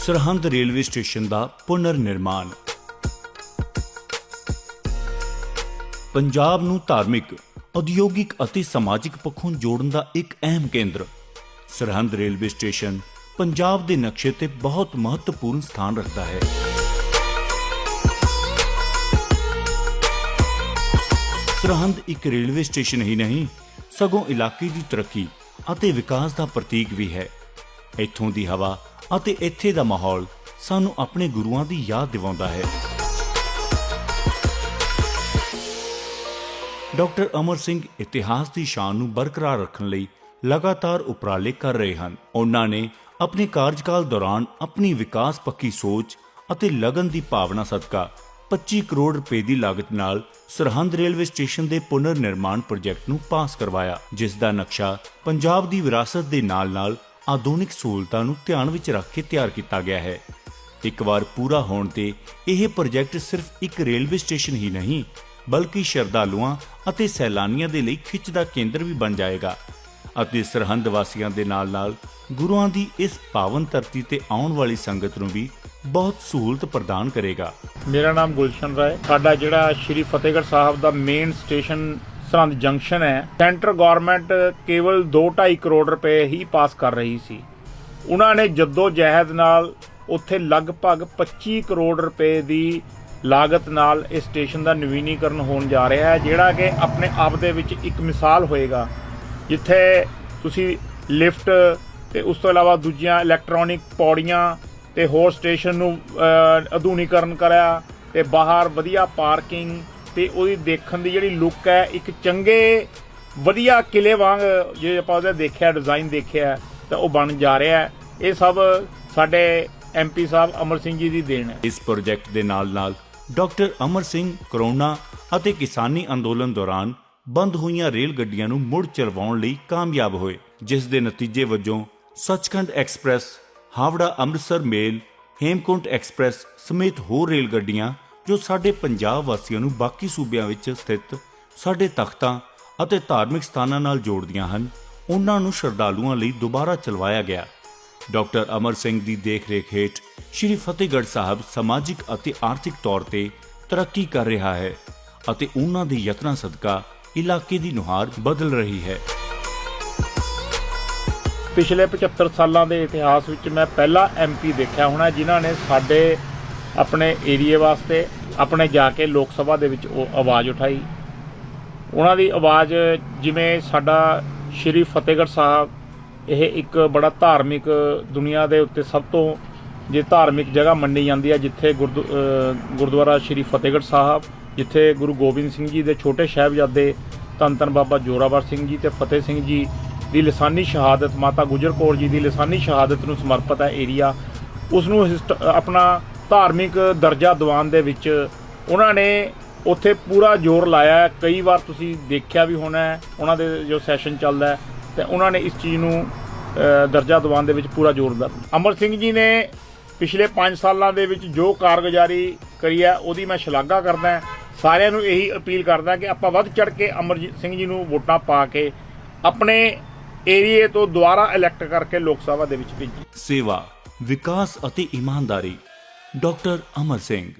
Sirhind railway station ਦਾ ਪੁਨਰ ਨਿਰਮਾਣ। ਪੰਜਾਬ ਨੂੰ ਧਾਰਮਿਕ, ਉਦਯੋਗਿਕ ਅਤੇ ਸਮਾਜਿਕ ਪੱਖੋਂ ਜੋੜਨ ਦਾ ਇੱਕ ਅਹਿਮ ਕੇਂਦਰ। ਸਰਹੰਦ ਰੇਲਵੇ ਸਟੇਸ਼ਨ ਪੰਜਾਬ ਦੇ ਨਕਸ਼ੇ ਤੇ ਬਹੁਤ ਮਹੱਤਵਪੂਰਨ ਸਥਾਨ ਰੱਖਦਾ ਹੈ। ਸਰਹੰਦ ਇੱਕ ਰੇਲਵੇ ਸਟੇਸ਼ਨ ਹੀ ਨਹੀਂ, ਸਗੋਂ ਇਲਾਕੇ ਦੀ ਤਰੱਕੀ ਅਤੇ ਵਿਕਾਸ ਦਾ ਪ੍ਰਤੀਕ ਵੀ ਹੈ। ਇੱਥੋਂ ਦੀ ਹਵਾ ਅਤੇ ਇੱਥੇ ਦਾ ਮਾਹੌਲ ਸਾਨੂੰ ਆਪਣੇ ਗੁਰੂਆਂ ਦੀ ਯਾਦ ਦਿਵਾਉਂਦਾ ਹੈ। ਡਾਕਟਰ ਅਮਰ ਸਿੰਘ ਇਤਿਹਾਸ ਦੀ ਸ਼ਾਨ ਨੂੰ ਬਰਕਰਾਰ ਰੱਖਣ ਲਈ ਲਗਾਤਾਰ ਉਪਰਾਲੇ ਕਰ ਰਹੇ ਹਨ। ਉਹਨਾਂ ਨੇ ਆਪਣੇ ਕਾਰਜਕਾਲ ਦੌਰਾਨ ਆਪਣੀ ਵਿਕਾਸ ਪੱਕੀ ਸੋਚ ਅਤੇ ਲਗਨ ਦੀ ਭਾਵਨਾ ਸਦਕਾ 25 ਕਰੋੜ ਰੁਪਏ ਦੀ ਲਾਗਤ ਨਾਲ ਸਰਹੰਦ ਰੇਲਵੇ ਸਟੇਸ਼ਨ ਦੇ ਪੁਨਰ ਨਿਰਮਾਣ ਪ੍ਰੋਜੈਕਟ ਨੂੰ ਪਾਸ ਕਰਵਾਇਆ, ਜਿਸ ਦਾ ਨਕਸ਼ਾ ਪੰਜਾਬ ਦੀ ਵਿਰਾਸਤ ਦੇ ਨਾਲ-ਨਾਲ ਆਧੁਨਿਕ ਸਹੂਲਤਾਂ ਨੂੰ ਧਿਆਨ ਵਿੱਚ ਰੱਖ ਕੇ ਤਿਆਰ ਕੀਤਾ ਗਿਆ ਹੈ। ਇੱਕ ਵਾਰ ਪੂਰਾ ਹੋਣ ਤੇ ਇਹ ਪ੍ਰੋਜੈਕਟ ਸਿਰਫ ਇੱਕ ਰੇਲਵੇ ਸਟੇਸ਼ਨ ਹੀ ਨਹੀਂ, ਬਲਕਿ ਸ਼ਰਧਾਲੂਆਂ ਅਤੇ ਸੈਲਾਨੀਆਂ ਦੇ ਲਈ ਖਿੱਚ ਦਾ ਕੇਂਦਰ ਵੀ ਬਣ ਜਾਏਗਾ ਅਤੇ ਸਰਹੰਦ ਵਾਸੀਆਂ ਦੇ ਨਾਲ-ਨਾਲ ਗੁਰੂਆਂ ਦੀ ਇਸ ਪਾਵਨ ਧਰਤੀ ਤੇ ਆਉਣ ਵਾਲੀ ਸੰਗਤ ਨੂੰ ਵੀ ਬਹੁਤ ਸਹੂਲਤ ਪ੍ਰਦਾਨ ਕਰੇਗਾ। ਮੇਰਾ ਨਾਮ ਗੁਲਸ਼ਨ ਰਾਏ, ਸਾਡਾ ਜਿਹੜਾ ਸ਼੍ਰੀ ਫਤਿਹਗੜ੍ਹ ਸਾਹਿਬ ਦਾ ਮੇਨ ਸਟੇਸ਼ਨ ਸਰਹੰਦ ਜੰਕਸ਼ਨ ਹੈ। ਸੈਂਟਰ ਗਵਰਨਮੈਂਟ ਕੇਵਲ 2.5 ਕਰੋੜ ਰੁਪਏ ਹੀ ਪਾਸ ਕਰ ਰਹੀ ਸੀ। ਉਹਨਾਂ ਨੇ ਜੱਦੋ ਜਹਿਦ ਨਾਲ ਉੱਥੇ ਲਗਭਗ 25 ਕਰੋੜ ਰੁਪਏ ਦੀ ਲਾਗਤ ਨਾਲ ਇਸ ਸਟੇਸ਼ਨ ਦਾ ਨਵੀਨੀਕਰਨ ਹੋਣ ਜਾ ਰਿਹਾ ਹੈ ਜਿਹੜਾ ਕਿ ਆਪਣੇ ਆਪ ਦੇ ਵਿੱਚ ਇੱਕ ਮਿਸਾਲ ਹੋਏਗਾ ਜਿੱਥੇ ਤੁਸੀਂ ਲਿਫਟ ਤੇ ਉਸ ਤੋਂ ਇਲਾਵਾ ਦੂਜੀਆਂ ਇਲੈਕਟ੍ਰੋਨਿਕ ਪੌੜੀਆਂ ਤੇ ਹੋਰ ਸਟੇਸ਼ਨ ਨੂੰ ਅਹ, ਆਧੁਨਿਕਰਨ ਕਰਿਆ ਤੇ ਬਾਹਰ ਵਧੀਆ ਪਾਰਕਿੰਗ ਤੇ ਉਹਦੀ ਦੇਖਣ ਦੀ ਜਿਹੜੀ ਲੁੱਕ ਹੈ, ਇੱਕ ਚੰਗੇ, ਵਧੀਆ ਕਿਲੇ ਵਾਂਗ ਜੇ ਆਪਾਂ ਉਹਦਾ ਦੇਖਿਆ ਡਿਜ਼ਾਈਨ ਦੇਖਿਆ, ਤਾਂ ਉਹ ਬਣ ਜਾ ਰਿਹਾ ਇਹ ਸਭ ਸਾਡੇ ਐਮਪੀ ਸਾਹਿਬ ਅਮਰ ਸਿੰਘ ਜੀ ਦੀ ਦੇਣ ਹੈ। ਇਸ ਪ੍ਰੋਜੈਕਟ ਦੇ ਨਾਲ-ਨਾਲ ਡਾਕਟਰ ਅਮਰ ਸਿੰਘ, ਕਰੋਨਾ ਅਤੇ ਕਿਸਾਨੀ ਅੰਦੋਲਨ ਦੌਰਾਨ ਬੰਦ ਹੋਈਆਂ ਰੇਲ ਗੱਡੀਆਂ ਨੂੰ ਮੁੜ ਚਲਵਾਉਣ ਲਈ ਕਾਮਯਾਬ ਹੋਏ, ਜਿਸ ਦੇ ਨਤੀਜੇ ਵਜੋਂ Sachkhand express, Howrah Amritsar mail, Hemkunt express ਸਮੇਤ ਹੋਰ ਰੇਲ ਗੱਡੀਆਂ ਜੋ ਸਾਡੇ ਪੰਜਾਬ ਵਾਸੀਆਂ ਨੂੰ ਬਾਕੀ ਸੂਬਿਆਂ ਵਿੱਚ ਸਥਿਤ ਸਾਡੇ ਤਖਤਾਂ ਅਤੇ ਧਾਰਮਿਕ ਸਥਾਨਾਂ ਨਾਲ ਜੋੜਦੀਆਂ ਹਨ, ਉਹਨਾਂ ਨੂੰ ਸ਼ਰਧਾਲੂਆਂ ਲਈ ਦੁਬਾਰਾ ਚਲਵਾਇਆ ਗਿਆ। ਡਾਕਟਰ ਅਮਰ ਸਿੰਘ ਦੀ ਦੇਖਰੇਖ ਹੇਠ ਸ਼੍ਰੀ ਫਤਿਹਗੜ੍ਹ ਸਾਹਿਬ ਸਮਾਜਿਕ ਅਤੇ ਆਰਥਿਕ ਤੌਰ ਤੇ ਤਰੱਕੀ ਕਰ ਰਿਹਾ ਹੈ ਅਤੇ ਉਹਨਾਂ ਦੇ ਯਤਨਾਂ ਸਦਕਾ ਇਲਾਕੇ ਦੀ ਨੁਹਾਰ ਬਦਲ ਰਹੀ ਹੈ। ਪਿਛਲੇ 75 ਸਾਲਾਂ ਦੇ ਇਤਿਹਾਸ ਵਿੱਚ ਮੈਂ ਪਹਿਲਾ ਐਮਪੀ ਦੇਖਿਆ ਹੋਣਾ, ਜਿਨ੍ਹਾਂ ਨੇ ਸਾਡੇ ਆਪਣੇ ਏਰੀਏ ਵਾਸਤੇ, ਆਪਣੇ ਜਾ ਕੇ ਲੋਕ ਸਭਾ ਦੇ ਵਿੱਚ ਉਹ ਆਵਾਜ਼ ਉਠਾਈ। ਉਹਨਾਂ ਦੀ ਆਵਾਜ਼ ਜਿਵੇਂ ਸਾਡਾ ਸ਼੍ਰੀ ਫਤਿਹਗੜ੍ਹ ਸਾਹਿਬ, ਇਹ ਇੱਕ ਬੜਾ ਧਾਰਮਿਕ ਦੁਨੀਆ ਦੇ ਉੱਤੇ ਸਭ ਤੋਂ ਜੇ ਧਾਰਮਿਕ ਜਗ੍ਹਾ ਮੰਨੀ ਜਾਂਦੀ ਹੈ ਜਿੱਥੇ ਗੁਰਦੁ- ਗੁਰਦੁਆਰਾ ਸ਼੍ਰੀ ਫਤਿਹਗੜ੍ਹ ਸਾਹਿਬ, ਜਿੱਥੇ ਗੁਰੂ ਗੋਬਿੰਦ ਸਿੰਘ ਜੀ ਦੇ ਛੋਟੇ ਸਾਹਿਬਜ਼ਾਦੇ ਧੰਨ ਧੰਨ ਬਾਬਾ ਜੋਰਾਵਰ ਸਿੰਘ ਜੀ ਤੇ ਫਤਿਹ ਸਿੰਘ ਜੀ ਦੀ ਲਿਸਾਨੀ ਸ਼ਹਾਦਤ, ਮਾਤਾ ਗੁਜਰ ਕੌਰ ਜੀ ਦੀ ਲਿਸਾਨੀ ਸ਼ਹਾਦਤ ਨੂੰ ਸਮਰਪਿਤ ਹੈ ਏਰੀਆ ਉਸ ਨੂੰ ਹਿਸਟ- ਆਪਣਾ ਧਾਰਮਿਕ ਦਰਜਾ ਦਿਵਾਉਣ ਦੇ ਵਿੱਚ ਉਹਨਾਂ ਨੇ ਉੱਥੇ ਪੂਰਾ ਜ਼ੋਰ ਲਾਇਆ ਕਈ ਵਾਰ ਤੁਸੀਂ ਦੇਖਿਆ ਵੀ ਹੋਣਾ ਉਹਨਾਂ ਦੇ ਜੋ ਸੈਸ਼ਨ ਚੱਲਦਾ ਹੈ, ਤੇ ਉਹਨਾਂ ਨੇ ਇਸ ਚੀਜ਼ ਨੂੰ ਦਰਜਾ ਦਿਵਾਉਣ ਦੇ ਵਿੱਚ ਪੂਰਾ ਜ਼ੋਰ ਦਿੱਤਾ। ਅਮਰ ਸਿੰਘ ਜੀ ਨੇ ਪਿਛਲੇ 5 ਸਾਲਾਂ ਦੇ ਵਿੱਚ ਜੋ ਕਾਰਗੁਜ਼ਾਰੀ ਕਰੀ ਹੈ, ਉਹਦੀ ਮੈਂ ਸ਼ਲਾਘਾ ਕਰਦਾ ਸਾਰਿਆਂ ਨੂੰ ਇਹੀ ਅਪੀਲ ਕਰਦਾ ਕਿ ਆਪਾਂ ਵੱਧ ਚੜ ਕੇ ਅਮਰਜੀਤ ਸਿੰਘ ਜੀ ਨੂੰ ਵੋਟਾਂ ਪਾ ਕੇ ਆਪਣੇ ਏਰੀਏ ਤੋਂ ਦੁਬਾਰਾ ਇਲੈਕਟ ਕਰਕੇ ਲੋਕ ਸਭਾ ਦੇ ਵਿੱਚ ਭੇਜੀ ਸੇਵਾ, ਵਿਕਾਸ ਅਤੇ ਇਮਾਨਦਾਰੀ ਡਾਕਟਰ ਅਮਰ ਸਿੰਘ